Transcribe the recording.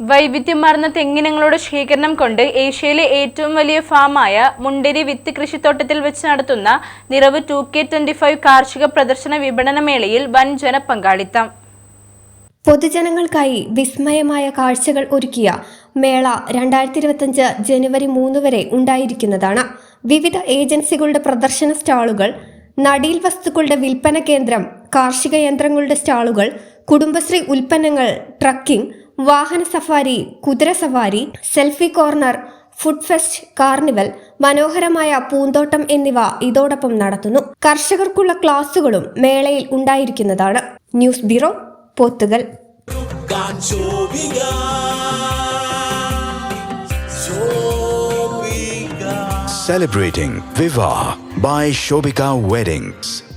വൈവിധ്യമാർന്ന തെങ്ങിനങ്ങളുടെ ശേഖരണം കൊണ്ട് ഏഷ്യയിലെ ഏറ്റവും വലിയ ഫാമായ മുണ്ടേരി വിത്ത് കൃഷിത്തോട്ടത്തിൽ വെച്ച് നടത്തുന്ന നിറവ് ടു കെ ട്വന്റി ഫൈവ് കാർഷിക പ്രദർശന വിപണന മേളയിൽ വൻ ജനപങ്കാളിത്തം. പൊതുജനങ്ങൾക്കായി വിസ്മയമായ കാഴ്ചകൾ ഒരുക്കിയ മേള രണ്ടായിരത്തി ഇരുപത്തഞ്ച് ജനുവരി മൂന്ന് വരെ ഉണ്ടായിരിക്കുന്നതാണ്. വിവിധ ഏജൻസികളുടെ പ്രദർശന സ്റ്റാളുകൾ നടീൽ വസ്തുക്കളുടെ വിൽപ്പന കേന്ദ്രം കാർഷിക യന്ത്രങ്ങളുടെ സ്റ്റാളുകൾ കുടുംബശ്രീ ഉൽപ്പന്നങ്ങൾ ട്രക്കിംഗ് വാഹന സഫാരി കുതിര സവാരി selfie corner food fest carnival മനോഹരമായ പൂന്തോട്ടം എന്നിവ ഇതോടൊപ്പം നടത്തുന്നു. കർഷകർക്കുള്ള ക്ലാസുകളും മേളയിൽ ഉണ്ടായിരിക്കുന്നതാണ്. ന്യൂസ് ബ്യൂറോ പോത്തുകൾ Celebrating Viva by Shobika Weddings.